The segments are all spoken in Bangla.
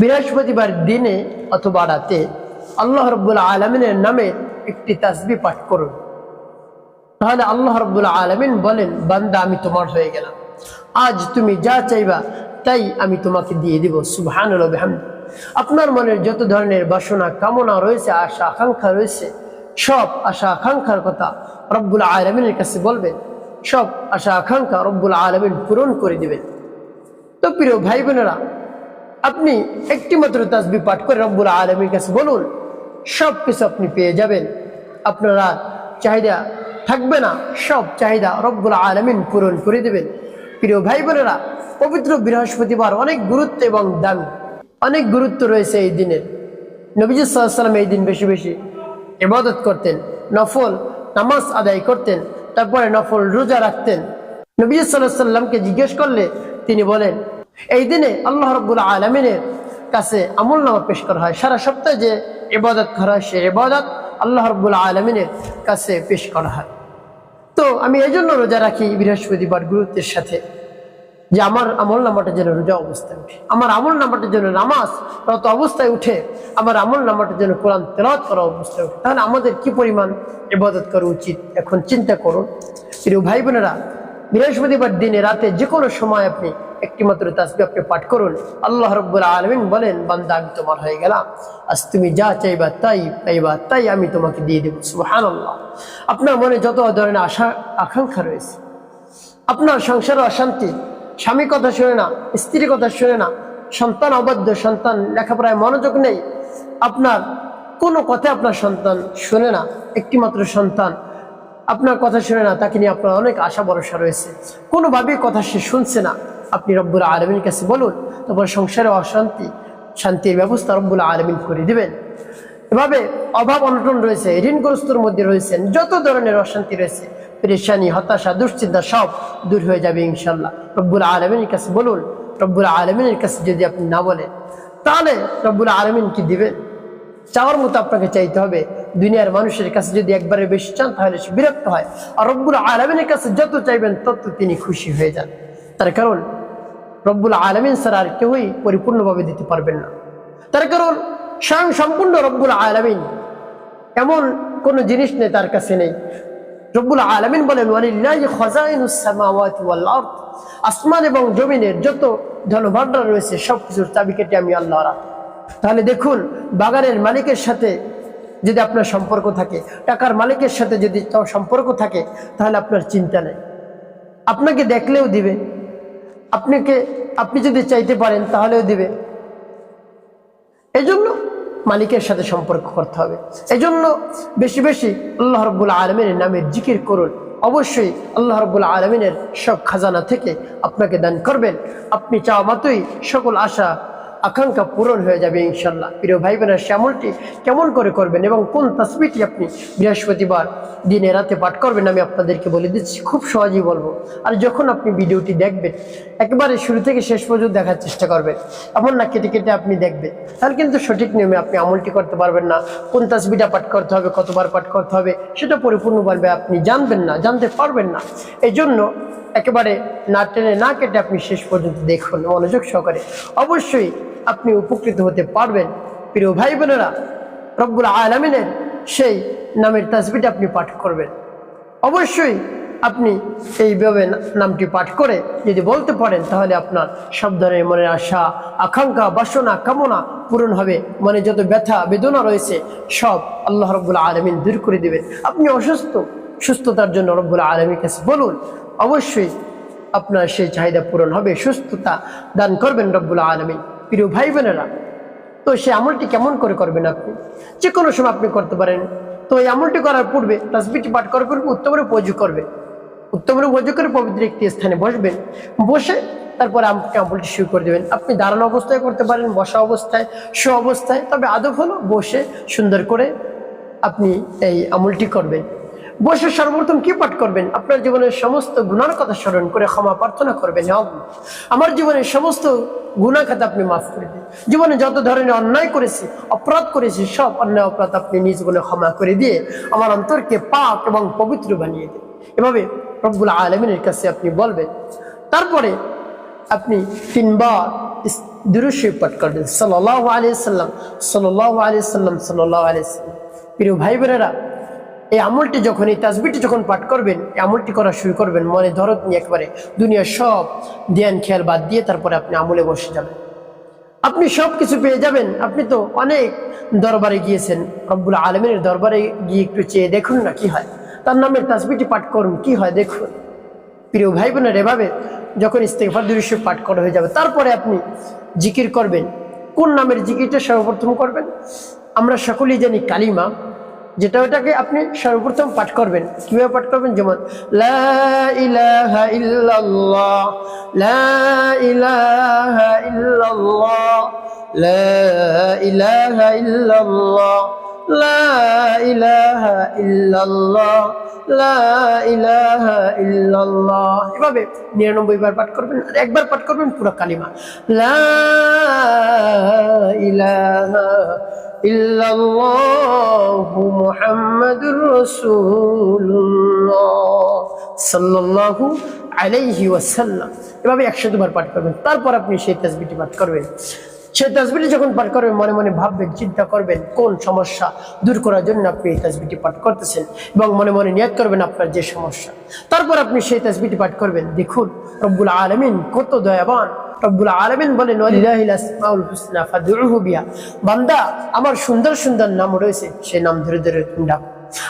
বৃহস্পতিবার দিনে অথবা রাতে আল্লাহ রব্বুল আলমিনের নামে একটি তাসবি পাঠ করুন। তাহলে আল্লাহ রব্বুল আলমিন বলেন, বান্দা, আমি তোমার হয়ে গেলাম। আজ তুমি যা চাইবা, তাই আমি তোমাকে দিয়ে দিব। সুবহান আপনার মনের যত ধরনের বাসনা, কামনা রয়েছে, আশা, আকাঙ্ক্ষা রয়েছে, সব আশা, আকাঙ্ক্ষার কথা রব্বুল আলমিনের কাছে বলবেন। সব আশা, আকাঙ্ক্ষা রব্বুল আলমিন পূরণ করে দিবেন। তো প্রিয় ভাই বোনেরা আপনি একটি মাত্র তাসবি পাঠ করে রব্বুল আলমীর কাছে বলুন সব কিছু আপনি পেয়ে যাবেন। আপনারা চাহিদা থাকবে না, সব চাহিদা রব্বুল আলমিন পূরণ করে দেবেন। প্রিয় ভাই বোনেরা পবিত্র বৃহস্পতিবার অনেক গুরুত্ব এবং দামি, অনেক গুরুত্ব রয়েছে এই দিনের নবীজ সাল্লাম এই দিন বেশি বেশি ইবাদত করতেন, নফল নামাজ আদায় করতেন, তারপরে নফল রোজা রাখতেন। নবী সাল্লাহ সাল্লামকে জিজ্ঞেস করলে তিনি বলেন এই দিনে আল্লাহ রব্বুল আলমিনের কাছে আমল নামা পেশ করা হয়। সারা সপ্তাহে যে ইবাদত করা হয়, সে ইবাদত আল্লাহ রব্বুল আলমিনের কাছে পেশ করা হয়। তো আমি এই জন্য রোজা রাখি বৃহস্পতিবার গুরুত্বের সাথে, যে আমার আমল নামাটা যেন রোজা অবস্থায় উঠে। আমার আমল নামাটা যেন নামাজ রত অবস্থায় উঠে, আমার আমল নামাটা যেন কোরআন তেলাওয়াত করা অবস্থায় উঠে। তাহলে আমাদের কি পরিমাণ এবাদত করা উচিত? এখন চিন্তা করুন। প্রিয় ভাই বোনেরা বৃহস্পতিবার দিনে রাতে যে কোনো সময় আপনি একটি মাত্র তাসবি আপনি পাঠ করুন। আল্লাহ রব্বুল আলমিন বলেন, বান্দা, আমি তোমার হয়ে গেলাম। আজ তুমি যা চাইবা তাই, পাইবা তাই আমি তোমাকে দিয়ে দেবো। সুহান আল্লাহ আপনার মনে যত ধরনের আশা, আকাঙ্ক্ষা রয়েছে, আপনার সংসারে অশান্তি স্বামী কথা শুনে না, স্ত্রীর কথা শুনে না, সন্তান অবাধ্য, সন্তান লেখাপড়ায় মনোযোগ নেই, আপনার কোনো কথা আপনার সন্তান শুনে না। একটি মাত্র সন্তান আপনার কথা শুনে না, তাকে নিয়ে আপনার অনেক আশা ভরসা রয়েছে। কোনোভাবেই কথা সে শুনছে না। আপনি রব্বুল আলমিন কাছে বলুন, তারপর সংসারে অশান্তি, শান্তির ব্যবস্থা রব্বুল আলমিন করে দিবেন। এভাবে অভাব অনটন রয়েছে, ঋণগ্রস্তর মধ্যে রয়েছেন, যত ধরনের অশান্তি রয়েছে, পরেশানি, হতাশা, দুশ্চিন্তা সব দূর হয়ে যাবে ইনশাল্লাহ রব্বুল আলমিনের কাছে বলুন, রব্বুল আলমিনের কাছে যদি আপনি না বলেন, তাহলে রব্বুল আলমিন কি দিবেন? চাওয়ার মতো আপনাকে চাইতে হবে। দুনিয়ার মানুষের কাছে যদি একবারে বেশি চান, তাহলে সে বিরক্ত হয়। আর রব্বুল আলমিনের কাছে যত চাইবেন, তত তিনি খুশি হয়ে যান। তার কারণ, রব্বুল আলমিন স্যার আর কেউই পরিপূর্ণভাবে দিতে পারবেন না। তার কারণ, স্বয়ং সম্পূর্ণ রব্বুল আলমিন এমন কোনো জিনিস নেই তার কাছে নেই। রব্বুল আলমিন বলেন আসমান এবং জমিনের যত ধনভাণ্ডার রয়েছে সব কিছুর চাবি কেটে আমি আল্লাহ রাখি তাহলে দেখুন, বাগানের মালিকের সাথে যদি আপনার সম্পর্ক থাকে, টাকার মালিকের সাথে যদি সম্পর্ক থাকে, তাহলে আপনার চিন্তা নেই। আপনাকে দেখলেও দিবে। আপনাকে, আপনি যদি চাইতে পারেন, তাহলেও দিবে। এই জন্য মালিকের সাথে সম্পর্ক করতে হবে। এই জন্য বেশি বেশি আল্লাহ রব্বুল আলমিনের নামের জিকির করুন। অবশ্যই আল্লাহ রব্বুল আলমিনের সব খাজানা থেকে আপনাকে দান করবেন। আপনি চাওয়া মাত্রই সকল আশা আকাঙ্ক্ষা পূরণ হয়ে যাবে ইনশাল্লাহ প্রিয় ভাই বোনের শ্যামলটি কেমন করে করবেন এবং কোন তসবিটি আপনি বৃহস্পতিবার দিনে, রাতে পাঠ করবেন আমি আপনাদেরকে বলে দিচ্ছি, খুব সহজেই বলব। আর যখন আপনি ভিডিওটি দেখবেন, একেবারে শুরু থেকে শেষ পর্যন্ত দেখার চেষ্টা করবেন, এমন না কেটে কেটে আপনি দেখবেন। তাহলে কিন্তু সঠিক নিয়মে আপনি আমলটি করতে পারবেন না, কোন তসবিটা পাঠ করতে হবে, কতবার পাঠ করতে হবে, সেটা পরিপূর্ণভাবে আপনি জানবেন না, জানতে পারবেন না। এই জন্য একেবারে না টেনে না কেটে আপনি শেষ পর্যন্ত দেখুন, মনোযোগ সহকারে। অবশ্যই আপনি উপকৃত হতে পারবেন। প্রিয় ভাই বোনেরা রব্বুল আলমিনের সেই নামের তাসবিটা আপনি পাঠ করবেন। অবশ্যই আপনি এইভাবে নামটি পাঠ করে যদি বলতে পারেন, তাহলে আপনার সব ধরনের মনের আশা, আকাঙ্ক্ষা, বাসনা, কামনা পূরণ হবে। মনে যত ব্যথা, বেদনা রয়েছে, সব আল্লাহ রব্বুল আলমিন দূর করে দেবেন। আপনি অসুস্থ, সুস্থতার জন্য রব্বুল আলমীর কাছে বলুন, অবশ্যই আপনার সেই চাহিদা পূরণ হবে, সুস্থতা দান করবেন রব্বুল আলমী প্রিয় ভাই বোনেরা, তো সে আমলটি কেমন করে করবেন আপনি? যে কোনো সময় আপনি করতে পারেন। তো এই আমলটি করার পূর্বে তাসবিটি পাঠ করার পূর্বে উত্তমরে পজু করবে উত্তমরে পজু করে পবিত্র একটি স্থানে বসবেন। বসে তারপরে আপনি আমলটি শুরু করে দেবেন। আপনি দাঁড়ানো অবস্থায় করতে পারেন, বসা অবস্থায় শো অবস্থায়। তবে আদব হলো বসে সুন্দর করে আপনি এই আমলটি করবেন। বসে সর্বপ্রথম কি পাঠ করবেন? আপনার জীবনের সমস্ত গুণার কথা স্মরণ করে ক্ষমা প্রার্থনা করবেন। আমার জীবনের সমস্ত গুণা খাতা আপনি মাফ করে দিন। জীবনে যত ধরনের অন্যায় করেছি, অপরাধ করেছি, সব অন্যায় অপরাধ আপনি নিজ গুণে ক্ষমা করে দিয়ে আমার অন্তরকে পাক এবং পবিত্র বানিয়ে দিন। এভাবে রব্বুল আলমিনের কাছে আপনি বলবেন। তারপরে আপনি তিনবার দুরুশি পাঠ করবেন। সাল্লাহ আলিয়া সাল্লাম সাল্লাহ আলিয়া সাল্লাম সাল্লাহ আলিয়া প্রিয় ভাই বোনেরা এই আমলটি যখন, এই তাসবিটি যখন পাঠ করবেন, এই আমলটি করা শুরু করবেন, মনে ধরত নিয়ে একবারে দুনিয়ার সব ধ্যান, খেয়াল বাদ দিয়ে তারপরে আপনি আমলে বসে যাবেন। আপনি সব কিছু পেয়ে যাবেন। আপনি তো অনেক দরবারে গিয়েছেন। রব্বুল আলমিনের দরবারে গিয়ে একটু চেয়ে দেখুন না কি হয়। তার নামের তাসবিটি পাঠ করুন, কি হয় দেখুন। প্রিয় ভাই বোনের এভাবে যখন ইস্তেফার দৃশ্য পাঠ করা হয়ে যাবে, তারপরে আপনি জিকির করবেন। কোন নামের জিকিরটা সর্বপ্রথম করবেন? আমরা সকলেই জানি কালিমা। যেটা ওটাকে আপনি সর্বপ্রথম পাঠ করবেন। কীভাবে পাঠ করবেন যেমন এভাবে নিরানব্বই বার পাঠ করবেন আর একবার পাঠ করবেন পুরো কালিমা। লা ইলাহা ইল্লাল্লাহু মুহাম্মাদুর রাসূলুল্লাহ সাল্লাল্লাহু আলাইহি ওয়াসাল্লাম এভাবে একশো বার পাঠ করবেন। তারপর আপনি সেই তাসবিটি পাঠ করবেন। সেই তাসবিটি যখন পাঠ করবেন, মনে মনে ভাববেন, চিন্তা করবেন, কোন সমস্যা দূর করার জন্য আপনি এই তাসবিটি পাঠ করতেছেন এবং মনে মনে নিয়াদ করবেন আপনার যে সমস্যা। তারপর আপনি সেই তাসবিটি পাঠ করবেন। দেখুন, রব্বুল আলমিন কত দয়াবান। রব্বুল আলমিন বলেন বান্দা, আমার সুন্দর সুন্দর নাম রয়েছে, সেই নাম ধরে ধরে ডাকো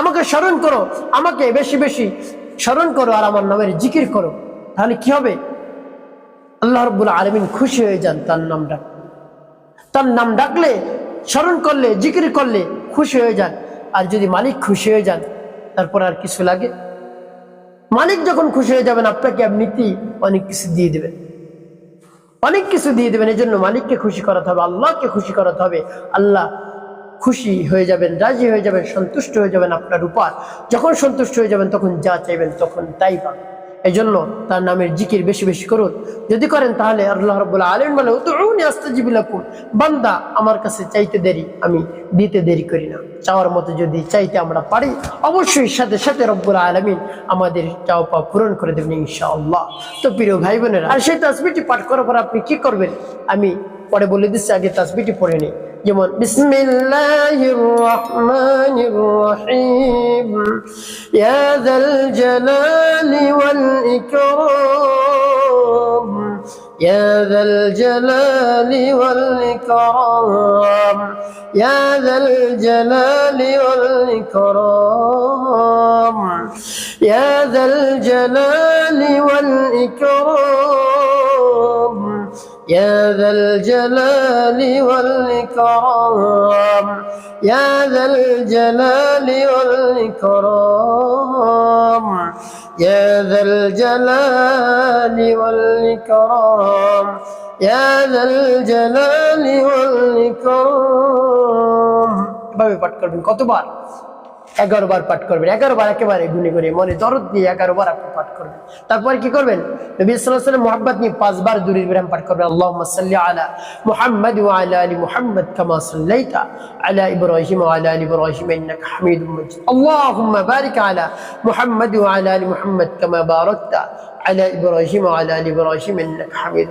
আমাকে স্মরণ করো, আমাকে বেশি বেশি স্মরণ করো আর আমার নামের জিকির করো। তাহলে কি হবে? আল্লাহ রব্বুল আলমিন খুশি হয়ে যান তার নাম ডাক তার নাম ডাকলে, স্মরণ করলে, জিকির করলে খুশি হয়ে যান। আর যদি মালিক খুশি হয়ে যান, তারপর আর কিছু লাগে? মালিক যখন খুশি হয়ে যাবেন, আপনাকে এমনিতেই অনেক কিছু দিয়ে দেবেন। অনেক কিছু দিয়ে দেবেন এই জন্য মালিককে খুশি করাতে হবে, আল্লাহকে খুশি করাতে হবে। আল্লাহ খুশি হয়ে যাবেন, রাজি হয়ে যাবেন, সন্তুষ্ট হয়ে যাবেন আপনার উপর। যখন সন্তুষ্ট হয়ে যাবেন, তখন যা চাইবেন, তখন তাই পাবেন। এই জন্য তার নামের জিকির বেশি বেশি করুন। যদি করেন তাহলে আল্লাহ রবুল্লাহ আলম বলে উনি আস্তাজিবিলাকুন বান্দা, আমার কাছে চাইতে দেরি, আমি দিতে দেরি করি না। চাওয়ার মতো যদি চাইতে আমরা পারি, অবশ্যই সাথে সাথে রব্বুল আলমিন আমাদের চাও পা পূরণ করে দেবেন ইনশাআল্লাহ। তো প্রিয় ভাই বোনেরা আর সেই তাসবিটি পাঠ করার পর আপনি কি করবেন? আমি পরে বলে দিচ্ছি, আগে তাসবিটি পড়ে নিই يمون. بسم الله الرحمن الرحيم. يا ذا الجلال والإكرام. يا ذا الجلال والإكرام. يا ذا الجلال والإكرام. يا ذا الجلال والإكرام. يا ذا الجلال والإكرام يا ذا الجلال والإكرام يا ذا الجلال والإكرام يا ذا الجلال والإكرام এভাবে পাঠ করবেন কতবার এগারো বার পাঠ করবেন, এগারো বার একেবারে গুনে গুনে মনে দরদ দিয়ে এগারো বার আপনি পাঠ করবেন। তারপর কি করবেন? নবী মোহাম্মদ নিয়ে পাঁচবার দূরের বিরাম পাঠ করবেন আল্লাহ মোহাম্মদ আলী মোহাম্মদ কামা সাল্লাইতা আলা ইব্রাহিম আলা আলী ইব্রাহিম, ইন্নাক হামিদ মজিদ। আল্লাহুম্মা বারিক আলা মোহাম্মদ আলা আলী মোহাম্মদ কামা বারাকতা আলা ইব্রাহিম আলা আলী ইব্রাহিম হামিদ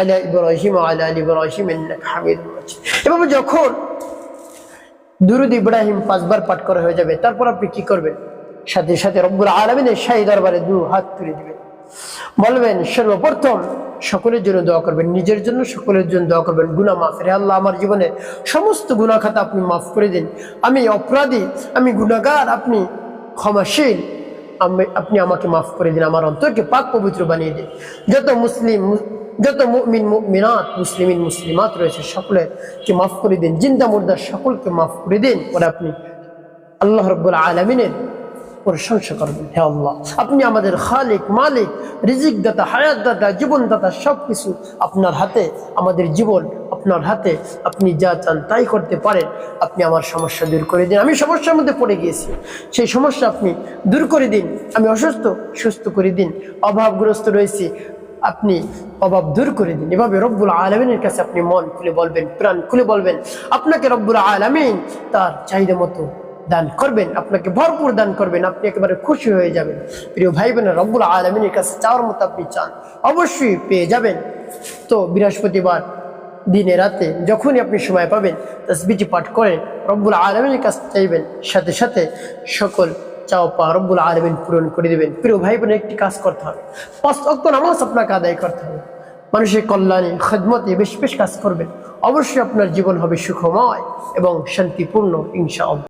আলা ইব্রাহিম আলা আলী ইব্রাহিম এভাবে যখন দুরুদ ইব্রাহিম পাঁচবার পাঠ করা হয়ে যাবে, তারপর আপনি কি করবেন? সাথে সাথে রব্বুল আলমিনের শাহী দরবারে দু হাত তুলে দিবেন। বলবেন, সর্বপ্রথম সকলের জন্য দোয়া করবেন, নিজের জন্য সকলের জন্য দোয়া করবেন। গুনা মাফ রে আল্লাহ, আমার জীবনে সমস্ত গুনা খাতা আপনি মাফ করে দিন। আমি অপরাধী, আমি গুণাগার আপনি ক্ষমাশীল, আমি, আপনি আমাকে মাফ করে দিন, আমার অন্তরকে পাক পবিত্র বানিয়ে দিন। যত মুসলিম যত মুমিন, মুমিনাত, মুসলিমিন, মুসলিমাত রয়েছে, সকলেকে মাফ করে দিন, জিন্দা মুর্দা সকলকে মাফ করে দিন পরে আপনি আল্লাহ রব্বুল আলমিনের প্রশংসা করবেন, হে আল্লাহ। আপনি আমাদের খালিক, মালিক রিজিক দাতা হায়াত দাতা জীবন দাতা সব কিছু আপনার হাতে, আমাদের জীবন আপনার হাতে, আপনি যা চান তাই করতে পারেন, আপনি আমার সমস্যা দূর করে দিন। আমি সমস্যার মধ্যে পড়ে গিয়েছি, সেই সমস্যা আপনি দূর করে দিন, আমি অসুস্থ, সুস্থ করে দিন, অভাবগ্রস্ত রয়েছি আপনি অভাব দূর করে দিন। এভাবে রব্বুল আলমিনের কাছে আপনি মন খুলে বলবেন, প্রাণ খুলে বলবেন। আপনাকে রব্বুল আলমিন তার চাহিদা মতো দান করবেন, আপনাকে ভরপুর দান করবেন, আপনি একেবারে খুশি হয়ে যাবেন। প্রিয় ভাই বোনের রব্বুল আলমিনের কাছে চাওয়ার মতো আপনি চান, অবশ্যই পেয়ে যাবেন। তো বৃহস্পতিবার দিনে রাতে যখনই আপনি সময় পাবেন তসবিটি পাঠ করেন রব্বুল আলমিনের কাছে চাইবেন, সাথে সাথে সকল চাও পা রব্বুল আলমিন পূরণ করে দেবেন। প্রিয় ভাই বোনের একটি কাজ করতে হবে। পাঁচ অক্ত নামাজ আপনাকে আদায় করতে হবে। মানুষের কল্যাণে, খেদমতে বেশ বেশ কাজ করবেন। অবশ্যই আপনার জীবন হবে সুখময় এবং শান্তিপূর্ণ, ইনশাআল্লাহ।